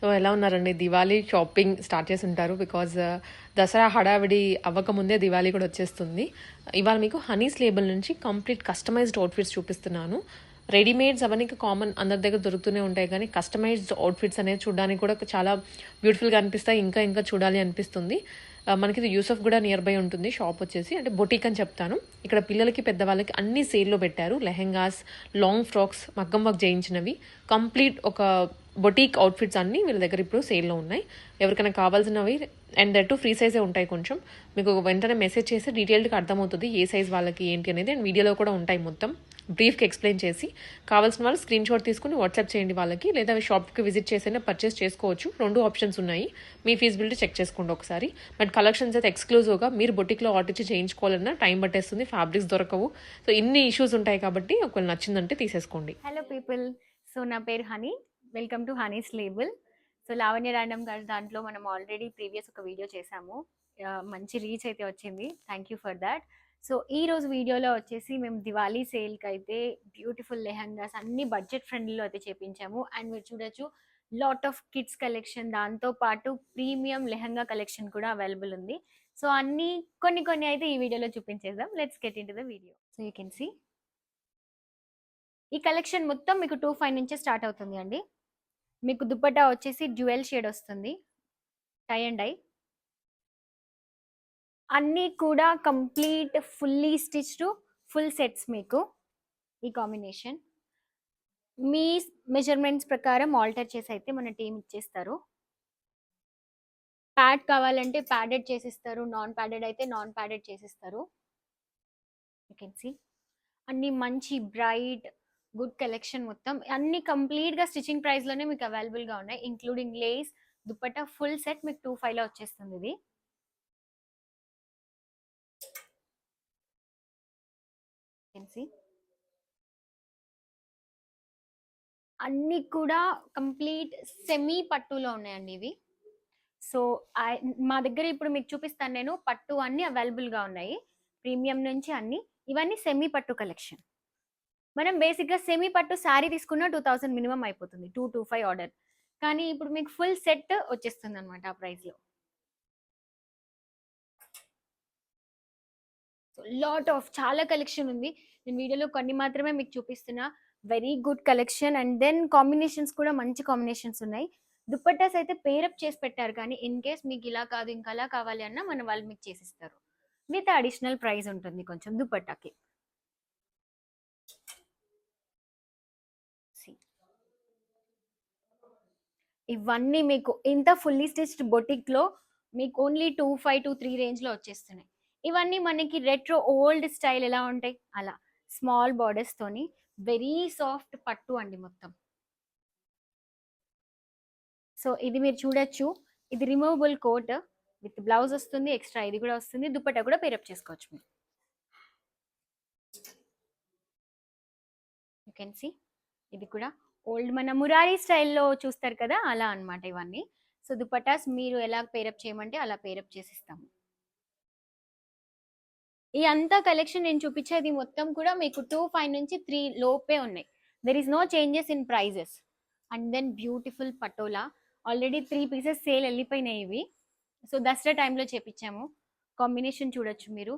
So ఎలా ఉన్నారండి? Diwali shopping start చేసి ఉంటారు బికాజ్ uh, దసరా హడావిడి అవ్వకముందే దివాళీ కూడా వచ్చేస్తుంది. ఇవాళ మీకు హనీస్ లేబుల్ నుంచి కంప్లీట్ కస్టమైజ్డ్ అవుట్ఫిట్స్ చూపిస్తున్నాను. రెడీమేడ్స్ అవన్నీ కామన్ అందరి దగ్గర దొరుకుతూనే ఉంటాయి కానీ కస్టమైజ్డ్ అవుట్ఫిట్స్ అనేది చూడడానికి కూడా చాలా బ్యూటిఫుల్గా అనిపిస్తాయి. ఇంకా ఇంకా చూడాలి అనిపిస్తుంది. Uh, మనకి ఇది యూసఫ్ కూడా నియర్ బై ఉంటుంది. షాప్ వచ్చేసి అంటే బొటీక్ అని చెప్తాను. ఇక్కడ పిల్లలకి పెద్దవాళ్ళకి అన్ని సేల్లో పెట్టారు. లెహెంగాస్ లాంగ్ ఫ్రాక్స్ మగ్గం వర్క్ చేయించినవి. కంప్లీట్ ఒక బొటీక్ అవుట్ఫిట్స్ అన్నీ వీళ్ళ దగ్గర ఇప్పుడు సేల్లో ఉన్నాయి. ఎవరికైనా కావాల్సినవి అండ్ దట్ ఫ్రీ సైజే ఉంటాయి కొంచెం. మీకు వెంటనే మెసేజ్ చేస్తే డీటెయిల్డ్గా అర్థమవుతుంది ఏ సైజ్ వాళ్ళకి ఏంటి అనేది. అండ్ వీడియోలో కూడా ఉంటాయి మొత్తం. బ్రీఫ్కి ఎక్స్ప్లెయిన్ చేసి కావాల్సిన వాళ్ళు స్క్రీన్ షాట్ తీసుకుని వాట్సాప్ చేయండి వాళ్ళకి. లేదా షాప్కి విజిట్ చేసైనా పర్చేస్ చేసుకోవచ్చు. రెండు ఆప్షన్స్ ఉన్నాయి. మీ ఫీజిబిలిటీ చెక్ చేసుకోండి ఒకసారి. బట్ కలెక్షన్స్ అయితే ఎక్స్క్లూజివ్గా మీరు బొటిక్లో ఆర్డర్ ఇచ్చి చేయించుకోవాలన్నా టైం పట్టేస్తుంది. ఫ్యాబ్రిక్స్ దొరకవు. సో ఇన్ని ఇష్యూస్ ఉంటాయి కాబట్టి ఒకవేళ నచ్చిందంటే తీసేసుకోండి. హలో పీపుల్ సో నా పేరు Honey. Welcome to Honey's label. So Lavanya random గారి దాంట్లో మనం ఆల్రెడీ ప్రీవియస్ ఒక వీడియో చేసాము. మంచి రీచ్ అయితే వచ్చింది. Thank you for that. So ఈ రోజు వీడియోలో వచ్చేసి మేము దివాళీ సేల్కి అయితే బ్యూటిఫుల్ లెహంగాస్ అన్ని బడ్జెట్ ఫ్రెండ్లీలో అయితే చేపించాము. అండ్ మీరు చూడొచ్చు లాట్ ఆఫ్ కిడ్స్ కలెక్షన్. దాంతో పాటు ప్రీమియం లెహంగా కలెక్షన్ కూడా అవైలబుల్ ఉంది. సో అన్ని కొన్ని కొన్ని అయితే ఈ వీడియోలో చూపించేద్దాం. Let's get into the video. So you can see. ఈ కలెక్షన్ మొత్తం మీకు టూ ఫైవ్ నుంచే స్టార్ట్ అవుతుంది అండి. మీకు దుపట్టా వచ్చేసి డ్యూయల్ షేడ్ వస్తుంది. Tie and dye. అన్నీ కూడా complete fully stitched full sets మీకు ఈ కాంబినేషన్. మీ మెజర్మెంట్స్ ప్రకారం ఆల్టర్ చేసి అయితే మన టీం ఇచ్చేస్తారు. ప్యాడ్ కావాలంటే ప్యాడెడ్ చేసిస్తారు. నాన్ ప్యాడెడ్ అయితే నాన్ ప్యాడెడ్ చేసిస్తారు. You can see. అన్ని మంచి బ్రైట్ గుడ్ కలెక్షన్ మొత్తం. అన్ని కంప్లీట్గా స్టిచ్చింగ్ ప్రైస్లోనే మీకు అవైలబుల్గా ఉన్నాయి. Including lace dupatta full set మీకు టూ ఫైవ్లో వచ్చేస్తుంది ఇది. అన్ని కూడా కంప్లీట్ సెమీ పట్టులో ఉన్నాయండి ఇవి. సో మా దగ్గర ఇప్పుడు మీకు చూపిస్తాను నేను. పట్టు అన్ని అవైలబుల్గా ఉన్నాయి. ప్రీమియం నుంచి అన్ని. ఇవన్నీ సెమీ పట్టు కలెక్షన్. మనం బేసిక్గా సెమీ పట్టు శారీ తీసుకున్న టూ థౌసండ్ మినిమం అయిపోతుంది టూ టూ ఫైవ్ ఆర్డర్. కానీ ఇప్పుడు మీకు ఫుల్ సెట్ వచ్చేస్తుంది అనమాట ఆ ప్రైస్లో. లాట్ ఆఫ్ చాలా కలెక్షన్ ఉంది. నేను వీడియోలో కొన్ని మాత్రమే మీకు చూపిస్తున్నా. Very good collection and then combinations కూడా మంచి కాంబినేషన్స్ ఉన్నాయి. దుప్పట్టాస్ అయితే పేరప్ చేసి పెట్టారు కానీ ఇన్ కేస్ మీకు ఇలా కాదు ఇంకా అలా కావాలి అన్నా మన వాళ్ళు మీకు చేసిస్తారు. విత్ అడిషనల్ ప్రైస్ ఉంటుంది కొంచెం దుప్పట్టాకి. ఇవన్నీ మీకు ఇంత ఫుల్లీ స్టిచ్డ్ బొటిక్లో మీకు only two five two three రేంజ్లో వచ్చేస్తున్నాయి. ఇవన్నీ మనకి రెట్రో ఓల్డ్ స్టైల్ ఎలా ఉంటాయి? అలా స్మాల్ బార్డర్స్ తోని వెరీ సాఫ్ట్ పట్టు అండి మొత్తం. సో ఇది మీరు చూడొచ్చు. ఇది రిమూవబుల్ కోట్ విత్ బ్లౌజ్ వస్తుంది ఎక్స్ట్రా ఇది కూడా వస్తుంది దుపట్టా కూడా పేరప్ చేసుకోవచ్చు మీరు. యూ కెన్ సి ఇది కూడా ఓల్డ్ మన మురారీ స్టైల్లో చూస్తారు కదా అలా అన్నమాట ఇవన్నీ. సో దుపటాస్ మీరు ఎలా పేరప్ చేయమంటే అలా పేరప్ చేసిస్తాము. ఈ అంతా కలెక్షన్ నేను చూపించేది మొత్తం కూడా మీకు టూ ఫైవ్ నుంచి త్రీ లోపే ఉన్నాయి. There is no changes in prices and then beautiful patola. Already three pieces sale వెళ్ళిపోయినాయి ఇవి. సో దసరా టైంలో చేపించాము. కాంబినేషన్ చూడొచ్చు మీరు.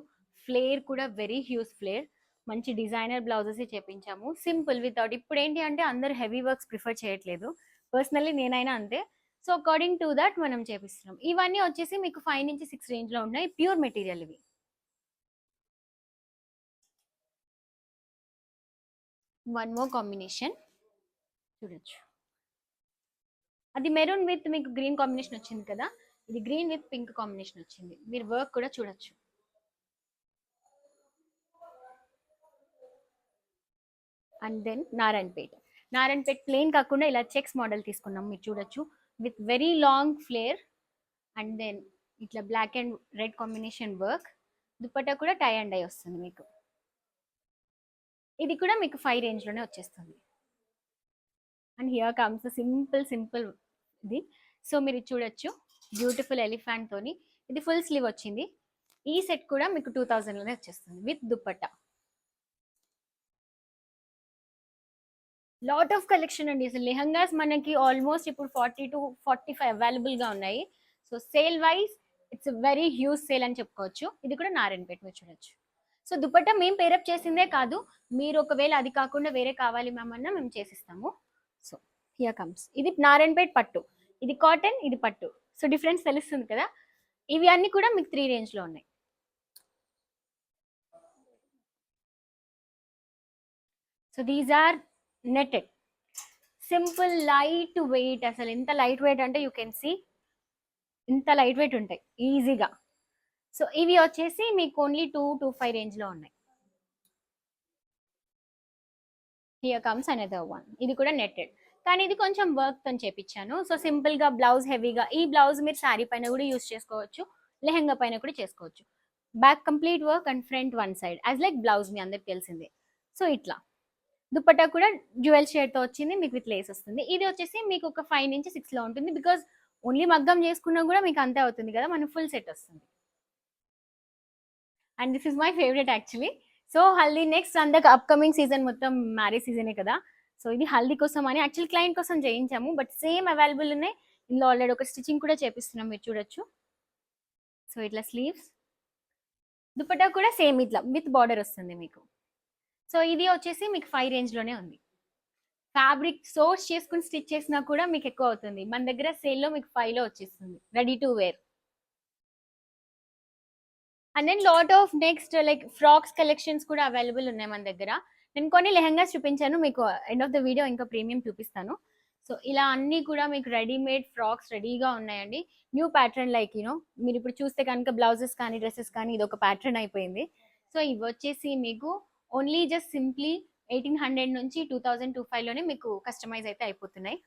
ఫ్లేర్ కూడా వెరీ హ్యూజ్ ఫ్లేర్ మంచి డిజైనర్ బ్లౌజెస్ చేపించాము. సింపుల్ వితౌట్ ఇప్పుడు ఏంటి అంటే అందరు హెవీ వర్క్స్ ప్రిఫర్ చేయట్లేదు. పర్సనల్లీ నేనైనా అంతే. సో అకార్డింగ్ టు దట్ మనం చేపిస్తున్నాం. ఇవన్నీ వచ్చేసి మీకు ఫైవ్ నుంచి సిక్స్ రేంజ్లో ఉన్నాయి. ప్యూర్ మెటీరియల్ ఇవి. వన్ మోర్ కాంబినేషన్ చూడొచ్చు. అది మెరూన్ విత్ మీకు గ్రీన్ కాంబినేషన్ వచ్చింది కదా? ఇది గ్రీన్ విత్ పింక్ కాంబినేషన్ వచ్చింది. మీరు వర్క్ కూడా చూడొచ్చు. And then Narayanpet. Narayanpet plain కాకుండా ఇలా చెక్స్ మోడల్ తీసుకున్నాం మీరు చూడొచ్చు. With very long flare and then ఇట్లా black and red combination work dupatta కూడా టై అండ్ డై వస్తుంది మీకు. ఇది కూడా మీకు ఫైవ్ రేంజ్లోనే వచ్చేస్తుంది. And here comes simple simple ఇది. సో మీరు చూడొచ్చు. బ్యూటిఫుల్ ఎలిఫెంట్తోని ఇది ఫుల్ స్లీవ్ వచ్చింది. ఈ సెట్ కూడా మీకు టూ థౌజండ్లోనే వచ్చేస్తుంది with dupatta lot of collection అండి. అసలు లెహంగాస్ మనకి ఆల్మోస్ట్ ఇప్పుడు ఫార్టీ టు ఫార్టీ ఫైవ్ అవైలబుల్గా ఉన్నాయి. So sale wise it's very huge sale అని చెప్పుకోవచ్చు. ఇది కూడా నారాయణపేట మీరు చూడొచ్చు. సో దుపట్టా మేము పేరప్ చేసిందే కాదు. మీరు ఒకవేళ అది కాకుండా వేరే కావాలి మ్యామ్ అన్నా మేము చేసిస్తాము. సో హియర్ కమ్స్ ఇది నారాయణపేట్ పట్టు. ఇది కాటన్ ఇది పట్టు. సో డిఫరెన్స్ తెలుస్తుంది కదా? ఇవి అన్ని కూడా మీకు త్రీ రేంజ్లో ఉన్నాయి. So these are netted simple light weight అసలు ఎంత లైట్ వెయిట్ అంటే యూ కెన్ సీ ఇంత లైట్ వెయిట్ ఉంటాయి ఈజీగా. సో ఇవి వచ్చేసి మీకు ఓన్లీ టూ టూ ఫైవ్ రేంజ్లో ఉన్నాయి. హియర్ కమ్స్ అనదర్ వన్ ఇది కూడా నెట్టెడ్. కానీ ఇది కొంచెం వర్క్తో చేపించాను సో సింపుల్గా బ్లౌజ్ హెవీగా ఈ బ్లౌజ్ మీరు శారీ పైన కూడా యూస్ చేసుకోవచ్చు లెహంగా పైన కూడా చేసుకోవచ్చు. Back complete work and front one side as like blouse మీ అందరికి తెలిసిందే. సో ఇట్లా. దుపట్టా కూడా జ్యువెల్ షేడ్తో వచ్చింది మీకు విత్ లేస్ వస్తుంది. ఇది వచ్చేసి మీకు ఒక ఫైవ్ నుంచి సిక్స్లో ఉంటుంది. బికాస్ ఓన్లీ మగ్గం చేసుకున్నా కూడా మీకు అంతే అవుతుంది కదా మనకు ఫుల్ సెట్ వస్తుంది. And this is my favourite actually so Haldi next అందక అప్కమింగ్ సీజన్ మొత్తం మ్యారేజ్ సీజనే కదా. సో ఇది హల్దీ కోసం అని యాక్చువల్ క్లయింట్ కోసం చేయించాము. బట్ సేమ్ అవైలబుల్ ఉన్నాయి. ఇందులో ఆల్రెడీ ఒక స్టిచ్చింగ్ కూడా చేపిస్తున్నాం మీరు చూడొచ్చు. సో ఇట్లా స్లీవ్స్ దుపట్టా కూడా సేమ్ ఇట్లా విత్ బార్డర్ వస్తుంది మీకు. సో ఇది వచ్చేసి మీకు ఫైవ్ రేంజ్లోనే ఉంది. ఫ్యాబ్రిక్ సోర్స్ చేసుకుని స్టిచ్ చేసినా కూడా మీకు ఎక్కువ అవుతుంది. మన దగ్గర సేల్లో మీకు ఫైవ్లో వచ్చేస్తుంది. Ready to wear and then lot of next like frocks collections కూడా అవైలబుల్ ఉన్నాయి మన దగ్గర. నేను కొన్ని లెహంగాస్ చూపించాను. మీకు ఎండ్ ఆఫ్ ద వీడియో ఇంకా ప్రీమియం చూపిస్తాను. సో ఇలా అన్నీ కూడా మీకు రెడీమేడ్ ఫ్రాక్స్ రెడీగా ఉన్నాయండి. న్యూ ప్యాటర్న్ లైక్ యూనో మీరు ఇప్పుడు చూస్తే కనుక బ్లౌజెస్ కానీ డ్రెస్సెస్ కానీ ఇది ఒక ప్యాటర్న్ అయిపోయింది. సో ఇవి వచ్చేసి మీకు only just simply eighteen hundred నుంచి టూ థౌజండ్ టూ ఫైవ్లోనే మీకు కస్టమైజ్ అయితే అయిపోతున్నాయి.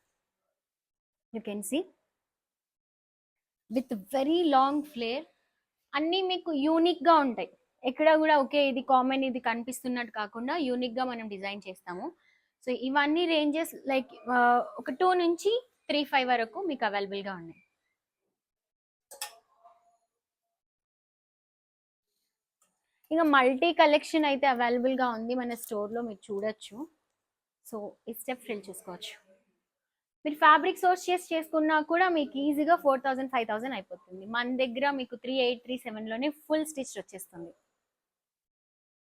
You can see with very long flare అన్నీ మీకు యూనిక్గా ఉంటాయి. ఎక్కడ కూడా ఓకే ఇది కామన్ ఇది కనిపిస్తున్నట్టు కాకుండా యూనిక్గా మనం డిజైన్ చేస్తాము. సో ఇవన్నీ రేంజెస్ లైక్ uh, ఒక టూ నుంచి త్రీ ఫైవ్ వరకు మీకు అవైలబుల్గా ఉన్నాయి. ఇంకా మల్టీ కలెక్షన్ అయితే అవైలబుల్గా ఉంది మన స్టోర్లో మీరు చూడొచ్చు. సో ఈ స్టెప్ ఫిల్ చేసుకోవచ్చు. మీరు ఫ్యాబ్రిక్ సోర్స్ చేసి చేసుకున్నా కూడా మీకు ఈజీగా ఫోర్ థౌసండ్ ఫైవ్ థౌసండ్ అయిపోతుంది. మన దగ్గర మీకు త్రీ ఎయిట్ త్రీ సెవెన్లోనే ఫుల్ స్టిచ్ వచ్చేస్తుంది.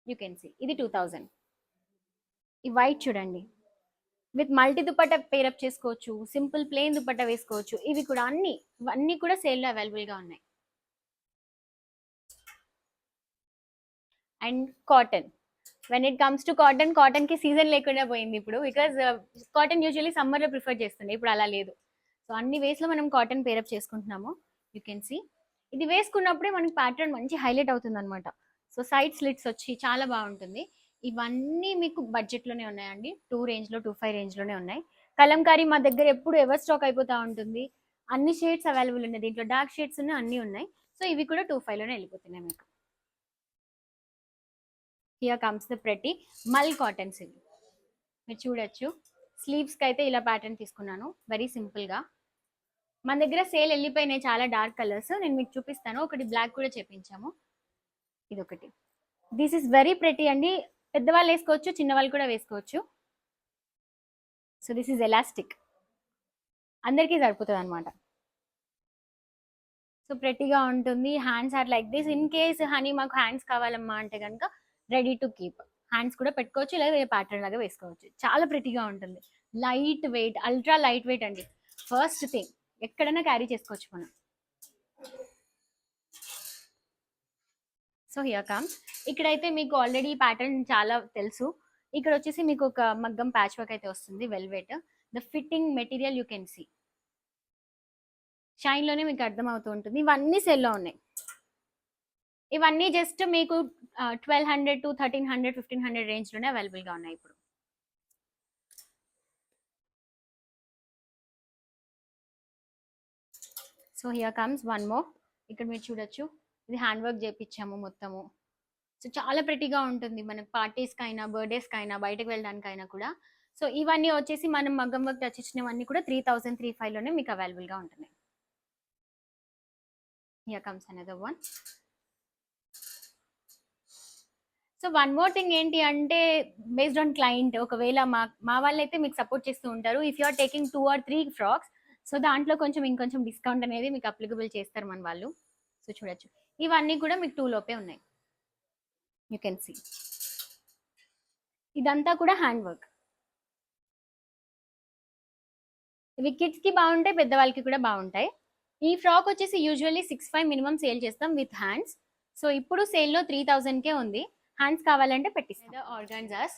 యూ కెన్ సీ ఇది టూ థౌజండ్ ఈ వైట్ చూడండి. విత్ మల్టీ దుపట్ట పేరప్ చేసుకోవచ్చు సింపుల్ ప్లెయిన్ దుపట్ట వేసుకోవచ్చు. ఇవి కూడా అన్ని అన్నీ కూడా సేల్లో అవైలబుల్గా ఉన్నాయి. And cotton. When it comes to cotton కాటన్కి season లేకుండా పోయింది ఇప్పుడు. బికాజ్ కాటన్ యూజువల్లీ సమ్మర్లో ప్రిఫర్ చేస్తుండే ఇప్పుడు అలా లేదు. సో అన్ని వేస్లో మనం కాటన్ పేరప్ చేసుకుంటున్నాము. యూ కెన్ సీ ఇది వేసుకున్నప్పుడే మనకి ప్యాటర్న్ మంచి హైలైట్ అవుతుంది అనమాట సో సైడ్ స్లిట్స్ వచ్చి చాలా బాగుంటుంది. ఇవన్నీ మీకు బడ్జెట్లోనే ఉన్నాయండి. టూ రేంజ్లో టూ ఫైవ్ రేంజ్లోనే ఉన్నాయి. కలంకారీ మా దగ్గర ఎప్పుడు ఎవర్ స్టాక్ అయిపోతూ ఉంటుంది. అన్ని షేడ్స్ అవైలబుల్ ఉన్నాయి. దీంట్లో డార్క్ షేడ్స్ ఉన్నాయి అన్నీ ఉన్నాయి. సో ఇవి కూడా టూ ఫైవ్లోనే వెళ్ళిపోతున్నాయి మీకు. Here comes the pretty mul cottons ఇవి మీరు చూడొచ్చు. స్లీవ్స్కి అయితే ఇలా ప్యాటర్న్ తీసుకున్నాను. వెరీ సింపుల్గా మన దగ్గర సేల్ వెళ్ళిపోయినాయి చాలా డార్క్ కలర్స్ నేను మీకు చూపిస్తాను. ఒకటి బ్లాక్ కూడా చేపించాము. ఇది ఒకటి దిస్ ఇస్ వెరీ ప్రెటీ అండి. పెద్దవాళ్ళు వేసుకోవచ్చు చిన్నవాళ్ళు కూడా వేసుకోవచ్చు. సో దిస్ ఇస్ ఎలాస్టిక్ అందరికీ సరిపోతుంది అనమాట సో ప్రెటీగా ఉంటుంది. Hands are like this in case honey మాకు హ్యాండ్స్ కావాలమ్మా అంటే కనుక రెడీ టు కీప్. హ్యాండ్స్ కూడా పెట్టుకోవచ్చు లేదా ప్యాటర్న్ లాగా వేసుకోవచ్చు. చాలా ప్రిటీగా ఉంటుంది. Light weight ultra light weight అండి. ఫస్ట్ థింగ్ ఎక్కడైనా క్యారీ చేసుకోవచ్చు మనం. సో హియర్ కమ్స్ ఇక్కడైతే మీకు ఆల్రెడీ ప్యాటర్న్ చాలా తెలుసు. ఇక్కడ వచ్చేసి మీకు ఒక మగ్గం ప్యాచ్ వర్క్ అయితే వస్తుంది velvet the fitting material you can see షైన్లోనే మీకు అర్థమవుతూ ఉంటుంది. ఇవన్నీ సెల్లో ఉన్నాయి. ఇవన్నీ జస్ట్ మీకు twelve hundred to thirteen hundred fifteen hundred రేంజ్లోనే అవైలబుల్గా ఉన్నాయి ఇప్పుడు. So here comes one more ఇక్కడ మీరు చూడొచ్చు. ఇది హ్యాండ్ వర్క్ చేపించాము మొత్తము. సో చాలా ప్రెటీగా ఉంటుంది. మనకు పార్టీస్కి అయినా బర్త్డేస్కి అయినా బయటకు వెళ్ళడానికైనా కూడా. సో ఇవన్నీ వచ్చేసి మనం మగ్గం వర్క్ టచ్ ఇచ్చినవన్నీ కూడా త్రీ థౌసండ్ త్రీ ఫైవ్లోనే మీకు అవైలబుల్గా ఉంటున్నాయి. Here comes another one so one more thing ఏంటి అంటే బేస్డ్ ఆన్ క్లయింట్ ఒకవేళ మా మా వాళ్ళైతే మీకు సపోర్ట్ చేస్తూ ఉంటారు. If you are taking two or three frocks so దాంట్లో కొంచెం ఇంకొంచెం డిస్కౌంట్ అనేది మీకు అప్లికబుల్ చేస్తారు మన వాళ్ళు. సో చూడొచ్చు. ఇవన్నీ కూడా మీకు టూ లోపే ఉన్నాయి. యూ కెన్ సీ ఇదంతా కూడా హ్యాండ్ వర్క్ ఇవి కిడ్స్కి బాగుంటాయి పెద్దవాళ్ళకి కూడా బాగుంటాయి. ఈ ఫ్రాక్ వచ్చేసి usually six five minimum sale చేస్తాం విత్ హ్యాండ్స్ సో ఇప్పుడు సేల్లో త్రీ థౌజండ్కే ఉంది. హ్యాండ్స్ కావాలంటే పెట్టిస్తాం. ఆర్గాన్జాస్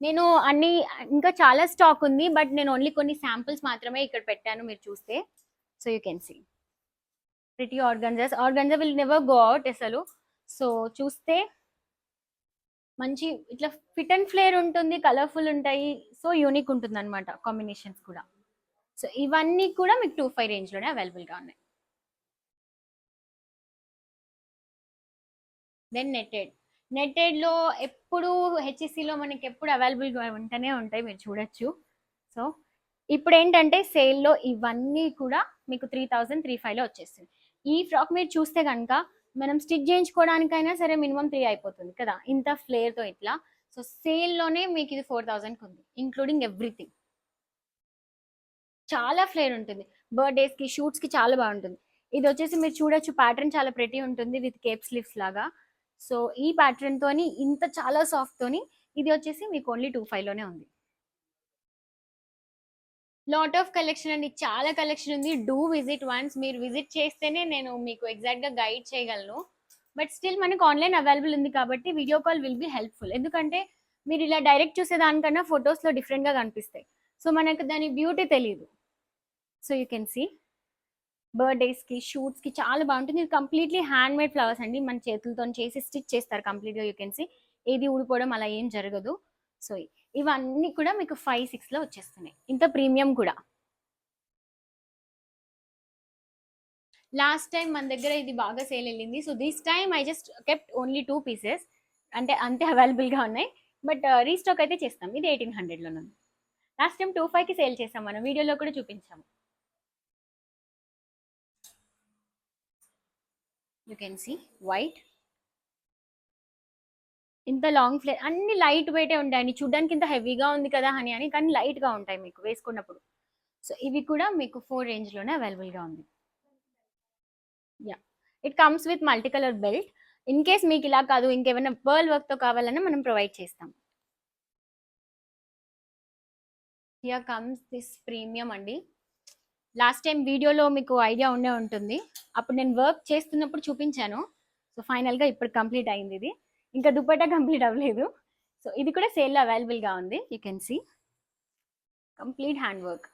నేను అన్ని ఇంకా చాలా స్టాక్ ఉంది బట్ నేను ఓన్లీ కొన్ని శాంపిల్స్ మాత్రమే ఇక్కడ పెట్టాను మీరు చూస్తే. So you can see pretty organzas organza will never go out అసలు. సో చూస్తే మంచి ఇట్లా ఫిట్ అండ్ ఫ్లేర్ ఉంటుంది కలర్ఫుల్ ఉంటాయి. సో యూనిక్ ఉంటుంది అనమాట కాంబినేషన్స్ కూడా. సో ఇవన్నీ కూడా మీకు టూ ఫైవ్ రేంజ్లోనే అవైలబుల్గా ఉన్నాయి. దెన్ నెట్టెడ్ నెట్టెడ్లో ఎప్పుడు హెచ్ఎస్సిలో మనకి ఎప్పుడు అవైలబుల్గా ఉంటూనే ఉంటాయి మీరు చూడొచ్చు. సో ఇప్పుడు ఏంటంటే సేల్లో ఇవన్నీ కూడా మీకు త్రీ థౌజండ్ త్రీ ఫైవ్లో వచ్చేస్తుంది. ఈ ఫ్రాక్ మీరు చూస్తే కనుక మనం స్టిచ్ చేయించుకోవడానికైనా సరే మినిమం త్రీ అయిపోతుంది కదా. ఇంత ఫ్లేర్తో ఇట్లా. సో సేల్లోనే మీకు ఇది ఫోర్ థౌజండ్కి ఉంది ఇంక్లూడింగ్ ఎవ్రీథింగ్ చాలా ఫ్లేర్ ఉంటుంది. బర్త్డేస్కి షూట్స్కి చాలా బాగుంటుంది. ఇది వచ్చేసి మీరు చూడొచ్చు ప్యాటర్న్ చాలా ప్రెటీ ఉంటుంది విత్ కేప్ స్లీవ్స్ లాగా. సో ఈ ప్యాటర్న్ తోని ఇంత చాలా సాఫ్ట్ తోని ఇది వచ్చేసి మీకు ఓన్లీ టూ ఫైవ్లోనే ఉంది. లాట్ ఆఫ్ కలెక్షన్ అండి. చాలా కలెక్షన్ ఉంది. డూ విజిట్ వన్స్ మీరు విజిట్ చేస్తేనే నేను మీకు ఎగ్జాక్ట్గా గైడ్ చేయగలను. బట్ స్టిల్ మనకు ఆన్లైన్ అవైలబుల్ ఉంది కాబట్టి video call will be helpful ఎందుకంటే మీరు ఇలా డైరెక్ట్ చూసే దానికన్నా డిఫరెంట్గా కనిపిస్తాయి. సో మనకు దాని బ్యూటీ తెలియదు సో యూ కెన్ సీ బర్త్డేస్కి షూట్స్కి చాలా బాగుంటుంది. ఇది కంప్లీట్లీ హ్యాండ్ మేడ్ ఫ్లవర్స్ అండి. మన చేతులతో చేసి స్టిచ్ చేస్తారు కంప్లీట్గా యూ కెన్ సీ. ఏది ఊడిపోవడం అలా ఏం జరగదు. సో ఇవన్నీ కూడా మీకు ఫైవ్ సిక్స్లో వచ్చేస్తున్నాయి. ఇంత ప్రీమియం కూడా. లాస్ట్ టైం మన దగ్గర ఇది బాగా సేల్ వెళ్ళింది. So this time I just kept only two pieces. అంటే అంతే అవైలబుల్గా ఉన్నాయి. బట్ రీస్టాక్ అయితే చేస్తాం. ఇది ఎయిటీన్ హండ్రెడ్లో ఉంది లాస్ట్ టైం టూ ఫైవ్కి సేల్ చేస్తాం మనం. వీడియోలో కూడా చూపించాము. యూ కెన్ సీ వైట్ ఇంత లాంగ్ ఫ్లే అన్ని లైట్ వెయిటే ఉంటాయండి చూడడానికి ఇంత హెవీగా ఉంది కదా అని అని కానీ లైట్గా ఉంటాయి మీకు వేసుకున్నప్పుడు. సో ఇవి కూడా మీకు ఫోర్ రేంజ్లోనే అవైలబుల్గా ఉంది. Yeah it comes with multi colour belt in case మీకు ఇలా కాదు ఇంకేమైనా పర్ల్ వర్క్తో కావాలన్నా మనం ప్రొవైడ్ చేస్తాం. హియర్ కమ్స్ దిస్ ప్రీమియం అండి. లాస్ట్ టైం వీడియోలో మీకు ఐడియా ఉండే ఉంటుంది. అప్పుడు నేను వర్క్ చేస్తున్నప్పుడు చూపించాను. సో ఫైనల్గా ఇప్పుడు కంప్లీట్ అయింది ఇది. ఇంకా దుపట్టా కంప్లీట్ అవ్వలేదు. సో ఇది కూడా సేల్లో అవైలబుల్గా ఉంది. You can see complete hand work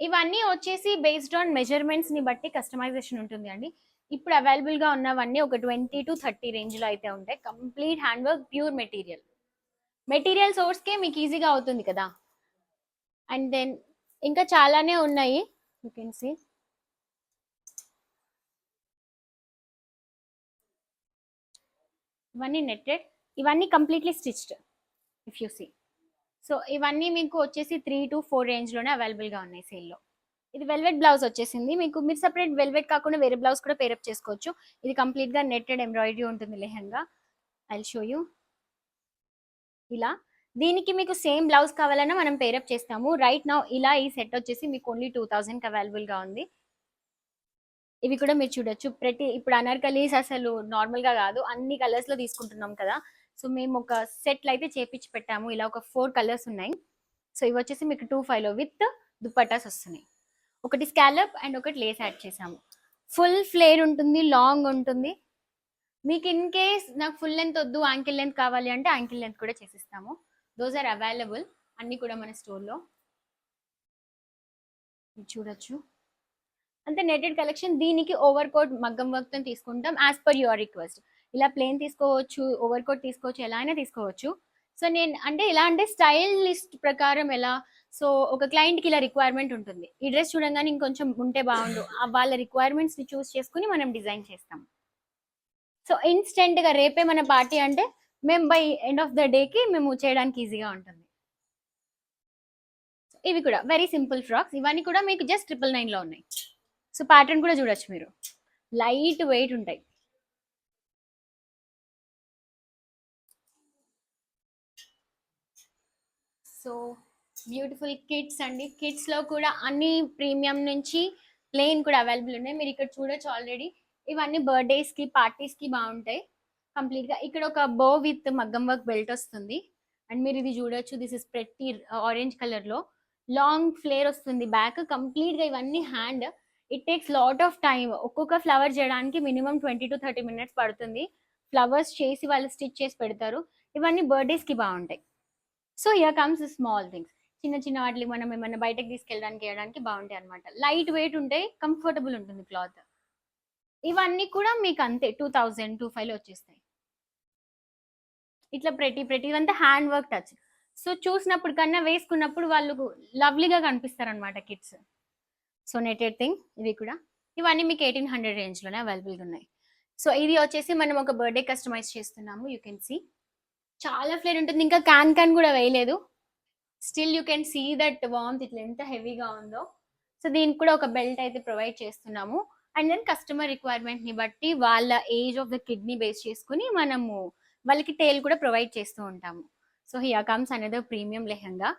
ఇవన్నీ వచ్చేసి బేస్డ్ ఆన్ మెజర్మెంట్స్ని బట్టి కస్టమైజేషన్ ఉంటుంది అండి. ఇప్పుడు అవైలబుల్గా ఉన్నవన్నీ ఒక ట్వంటీ టు థర్టీ రేంజ్లో అయితే ఉంటాయి. Complete hand work pure material material సోర్స్కే మీకు ఈజీగా అవుతుంది కదా. అండ్ దెన్ ఇంకా చాలానే ఉన్నాయి. యూ కెన్ సీ ఇవన్నీ నెట్టెడ్ ఇవన్నీ completely stitched if you see so ఇవన్నీ మీకు వచ్చేసి త్రీ టు ఫోర్ రేంజ్లోనే అవైలబుల్గా ఉన్నాయి సేల్లో ఇది వెల్వెట్ బ్లౌజ్ వచ్చేసింది. మీకు మీరు సపరేట్ వెల్వెట్ కాకుండా వేరే బ్లౌజ్ కూడా పేరప్ చేసుకోవచ్చు. ఇది కంప్లీట్గా నెట్టెడ్ ఎంబ్రాయిడరీ ఉంటుంది లెహంగా. ఐ షో యూ ఇలా. దీనికి మీకు సేమ్ బ్లౌజ్ కావాలన్నా మనం పేరప్ చేస్తాము. రైట్ నౌ ఇలా ఈ సెట్ వచ్చేసి మీకు ఓన్లీ టూ థౌజండ్కి అవైలబుల్గా ఉంది. ఇవి కూడా మీరు చూడొచ్చు. ప్రతి ఇప్పుడు అనార్కలీస్ అసలు నార్మల్గా కాదు. అన్ని కలర్స్లో తీసుకుంటున్నాం కదా. సో మేము ఒక సెట్లు అయితే చేపించి పెట్టాము. ఇలా ఒక ఫోర్ కలర్స్ ఉన్నాయి. సో ఇవి వచ్చేసి మీకు టూ ఫైవ్లో విత్ దుపట్టాస్ వస్తున్నాయి. ఒకటి స్కాలప్ అండ్ ఒకటి లేస్ యాడ్ చేసాము ఫుల్ ఫ్లేర్ ఉంటుంది లాంగ్ ఉంటుంది. మీకు ఇన్ కేస్ నాకు ఫుల్ లెంత్ వద్దు యాంకిల్ లెంత్ కావాలి అంటే యాంకిల్ లెంత్ కూడా చేసిస్తాము. దోస్ ఆర్ అవైలబుల్ అన్నీ కూడా మన స్టోర్లో చూడొచ్చు. అంటే నెటెడ్ కలెక్షన్ దీనికి ఓవర్ కోట్ మగ్గం వర్క్తో తీసుకుంటాం యాజ్ పర్ యువర్ రిక్వెస్ట్ ఇలా ప్లేన్ తీసుకోవచ్చు ఓవర్ కోట్ తీసుకోవచ్చు ఎలా అయినా తీసుకోవచ్చు. సో నేను అంటే ఎలా అంటే స్టైల్ లిస్ట్ ప్రకారం ఎలా? సో ఒక క్లయింట్కి ఇలా రిక్వైర్మెంట్ ఉంటుంది. ఈ డ్రెస్ చూడంగానే ఇంకొంచెం ఉంటే బాగుండు. ఆ వాళ్ళ రిక్వైర్మెంట్స్ని చూస్ చేసుకుని మనం డిజైన్ చేస్తాం. సో ఇన్స్టెంట్గా రేపే మన పార్టీ అంటే మేము బై ఎండ్ ఆఫ్ ద డేకి మేము చేయడానికి ఈజీగా ఉంటుంది. ఇవి కూడా వెరీ సింపుల్ ఫ్రాక్స్. ఇవన్నీ కూడా మీకు జస్ట్ ట్రిపుల్ నైన్లో ఉన్నాయి. సో ప్యాటర్న్ కూడా చూడొచ్చు మీరు. లైట్ వెయిట్ ఉంటాయి. సో బ్యూటిఫుల్ కిడ్స్ అండి. కిడ్స్లో కూడా అన్ని ప్రీమియం నుంచి ప్లెయిన్ కూడా అవైలబుల్ ఉన్నాయి. మీరు ఇక్కడ చూడొచ్చు ఆల్రెడీ. ఇవన్నీ బర్త్డేస్కి పార్టీస్కి బాగుంటాయి. కంప్లీట్గా ఇక్కడ ఒక బో విత్ మగ్గం వర్క్ బెల్ట్ వస్తుంది. అండ్ మీరు ఇది చూడొచ్చు దిస్ ఇస్ ప్రతి ఆరెంజ్ కలర్లో. లాంగ్ ఫ్లేర్ వస్తుంది బ్యాక్ కంప్లీట్గా ఇవన్నీ hand it takes lot of time ఒక్కొక్క ఫ్లవర్ చేయడానికి minimum twenty to thirty minutes పడుతుంది. ఫ్లవర్స్ చేసి వాళ్ళు స్టిచ్ చేసి పెడతారు. ఇవన్నీ బర్త్డేస్కి బాగుంటాయి. So here comes small things చిన్న చిన్న వాటికి మనం ఏమైనా బయటకు తీసుకెళ్ళడానికి వేయడానికి బాగుంటాయి అనమాట లైట్ వెయిట్ ఉంటాయి కంఫర్టబుల్ ఉంటుంది క్లాత్ ఇవన్నీ కూడా మీకు అంతే టూ థౌజండ్ టూ ఫైవ్ వచ్చేస్తాయి. ఇట్లా ప్రతి ప్రతి ఇవంతా హ్యాండ్ వర్క్ టచ్ సో చూసినప్పుడు కన్నా వేసుకున్నప్పుడు వాళ్ళు లవ్లీగా కనిపిస్తారు అనమాట కిడ్స్ సో నెటెడ్ థింగ్ ఇవి కూడా. ఇవన్నీ మీకు ఎయిటీన్ హండ్రెడ్ రేంజ్లోనే అవైలబుల్గా ఉన్నాయి. సో ఇది వచ్చేసి మనం ఒక బర్త్డే కస్టమైజ్ చేస్తున్నాము యూ కెన్ సీ చాలా ఫ్లేర్ ఉంటుంది. ఇంకా క్యాన్ క్యాన్ కూడా వేయలేదు. Still you can see that warmth ఇట్లా ఎంత హెవీగా ఉందో. సో దీనికి కూడా ఒక బెల్ట్ అయితే ప్రొవైడ్ చేస్తున్నాము. అండ్ దెన్ కస్టమర్ రిక్వైర్మెంట్ని బట్టి వాళ్ళ age of the kidney base చేసుకుని మనము వాళ్ళకి టేల్ కూడా ప్రొవైడ్ చేస్తూ ఉంటాము. సో హియర్ కమ్స్ అనేది ప్రీమియం లెహంగా.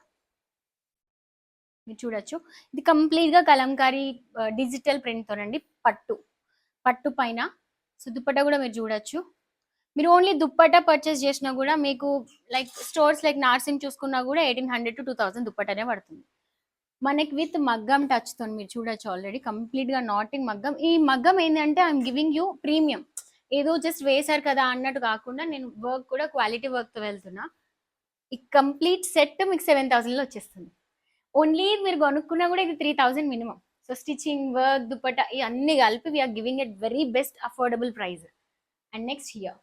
మీరు చూడొచ్చు. ఇది కంప్లీట్గా కలంకారీ డిజిటల్ ప్రింట్ తోనండి. పట్టు. పట్టు పైన. సో దుప్పట కూడా మీరు చూడొచ్చు. మీరు ఓన్లీ దుప్పట పర్చేస్ చేసినా కూడా మీకు లైక్ స్టోర్స్ లైక్ నార్సింగ్ చూసుకున్నా కూడా eighteen hundred to two thousand దుప్పటనే పడుతుంది. మనకి విత్ మగ్గం టచ్ తోని మీరు చూడొచ్చు ఆల్రెడీ కంప్లీట్గా నాటింగ్ మగ్గం. ఈ మగ్గం ఏంటంటే ఐఎమ్ గివింగ్ యూ ప్రీమియం ఏదో జస్ట్ వేశారు కదా అన్నట్టు కాకుండా నేను వర్క్ కూడా క్వాలిటీ వర్క్తో వెళ్తున్నా. ఈ కంప్లీట్ సెట్ మీకు సెవెన్ థౌసండ్లో వచ్చేస్తుంది. ఓన్లీ మీరు కొనుక్కున్నా కూడా ఇది three thousand minimum so stitching work dupatta ఇవన్నీ కలిపి we're giving at very best affordable price and next year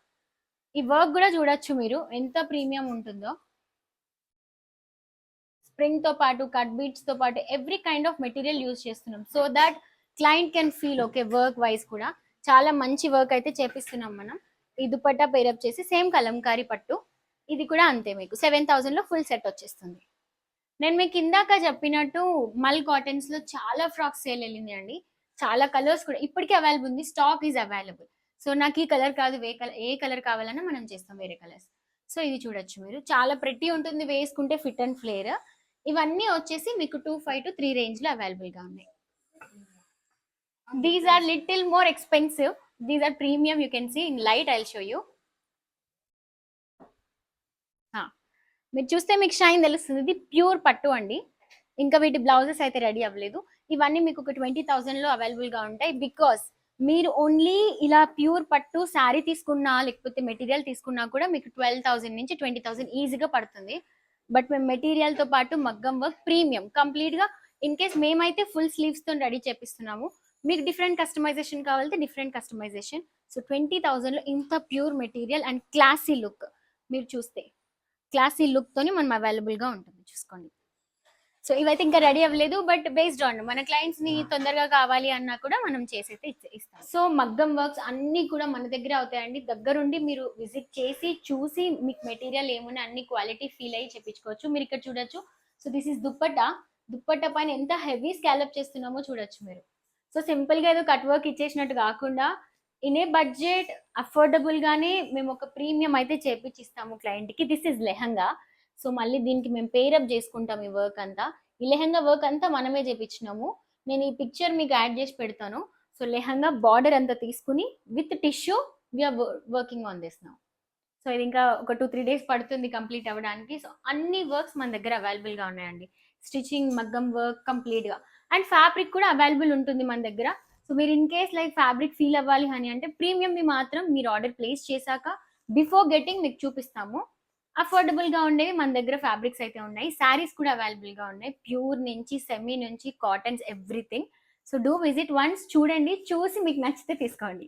ఈ వర్క్ కూడా చూడొచ్చు మీరు. ఎంత ప్రీమియం ఉంటుందో. స్ప్రింగ్తో పాటు కట్ బీట్స్తో పాటు every kind of material use చేస్తున్నాం. So that client can feel okay work wise కూడా. చాలా మంచి వర్క్ అయితే చేపిస్తున్నాం మనం. ఈ దుపట్టా పేరప్ చేసి సేమ్ కలంకారీ పట్టు. ఇది కూడా అంతే మీకు. సెవెన్ థౌజండ్లో ఫుల్ సెట్ వచ్చేస్తుంది. నేను మీకు ఇందాక చెప్పినట్టు మల్ కాటన్స్లో చాలా ఫ్రాక్స్ సేల్ వెళ్ళింది అండి. చాలా కలర్స్ కూడా. ఇప్పటికీ అవైలబుల్ ఉంది. స్టాక్ ఈజ్ అవైలబుల్ సో నాకు ఈ కలర్ కాదు వే కలర్ ఏ కలర్ కావాలన్నా మనం చేస్తాం వేరే కలర్స్ సో ఇది చూడొచ్చు మీరు. చాలా ప్రెట్టి ఉంటుంది వేసుకుంటే ఫిట్ అండ్ ఫ్లేర్ ఇవన్నీ వచ్చేసి మీకు టూ ఫైవ్ టు త్రీ రేంజ్లో అవైలబుల్గా ఉన్నాయి. These are little more expensive these are premium you can see in light I'll show you మీరు చూస్తే మీకు షైన్ తెలుస్తుంది. ఇది ప్యూర్ పట్టు అండి. ఇంకా వీటి బ్లౌజెస్ అయితే రెడీ అవ్వలేదు. ఇవన్నీ మీకు ఒక ట్వంటీ థౌసండ్లో అవైలబుల్గా ఉంటాయి బికాస్ మీరు ఓన్లీ ఇలా ప్యూర్ పట్టు శారీ తీసుకున్నా లేకపోతే మెటీరియల్ తీసుకున్నా కూడా మీకు ట్వెల్వ్ థౌసండ్ నుంచి ట్వంటీ థౌసండ్ ఈజీగా పడుతుంది. బట్ మేము మెటీరియల్తో పాటు మగ్గం వర్క్ ప్రీమియం కంప్లీట్గా ఇన్ కేస్ మేమైతే ఫుల్ స్లీవ్స్తో రెడీ చేపిస్తున్నాము. మీకు డిఫరెంట్ కస్టమైజేషన్ కావాలంటే డిఫరెంట్ కస్టమైజేషన్. సో ట్వంటీ థౌసండ్లో ఇంత pure material and classy look మీరు చూస్తే. క్లాసీ లుక్ తోని మనం అవైలబుల్గా ఉంటుంది. చూసుకోండి. సో ఇవైతే ఇంకా రెడీ అవ్వలేదు బట్ బేస్డ్ ఆన్ మన క్లయింట్స్ని తొందరగా కావాలి అన్నా కూడా మనం చేసైతే ఇస్తాం. సో మగ్గం వర్క్స్ అన్ని కూడా మన దగ్గర అవుతాయండి. దగ్గరుండి మీరు విజిట్ చేసి చూసి మీకు మెటీరియల్ ఏమున్నా అన్ని క్వాలిటీ ఫీల్ అయ్యి చెప్పించుకోవచ్చు. మీరు ఇక్కడ చూడొచ్చు. So this is dupatta. Dupatta పైన ఎంత హెవీ స్కాలప్ చేస్తున్నామో చూడొచ్చు మీరు. సో సింపుల్గా ఏదో కట్ వర్క్ ఇచ్చేసినట్టు కాకుండా ఇన్ ఏ బడ్జెట్ అఫోర్డబుల్ గానే మేము ఒక ప్రీమియం అయితే చేపించిస్తాము క్లయింట్కి. This is lehenga. సో మళ్ళీ దీనికి మేము పేరప్ చేసుకుంటాం ఈ వర్క్ అంతా. ఈ లెహంగా వర్క్ అంతా మనమే చేపించినాము. నేను ఈ పిక్చర్ మీకు యాడ్ చేసి పెడతాను. సో లెహంగా బార్డర్ అంతా తీసుకుని with tissue we're working on this now so ఇది ఇంకా ఒక టూ త్రీ డేస్ పడుతుంది కంప్లీట్ అవ్వడానికి. సో అన్ని వర్క్స్ మన దగ్గర అవైలబుల్గా ఉన్నాయండి. స్టిచ్చింగ్ మగ్గం వర్క్ కంప్లీట్గా అండ్ ఫ్యాబ్రిక్ కూడా అవైలబుల్ ఉంటుంది మన దగ్గర. సో మీరు in case like fabric feel అవ్వాలి అని అంటే ప్రీమియం మాత్రం మీరు ఆర్డర్ ప్లేస్ చేశాక బిఫోర్ గెటింగ్ మీకు చూపిస్తాము. అఫోర్డబుల్గా ఉండేవి మన దగ్గర ఫ్యాబ్రిక్స్ అయితే ఉన్నాయి. శారీస్ కూడా అవైలబుల్గా ఉన్నాయి. ప్యూర్ నుంచి సెమీ నుంచి cottons everything so do visit once చూడండి చూసి మీకు నచ్చితే తీసుకోండి.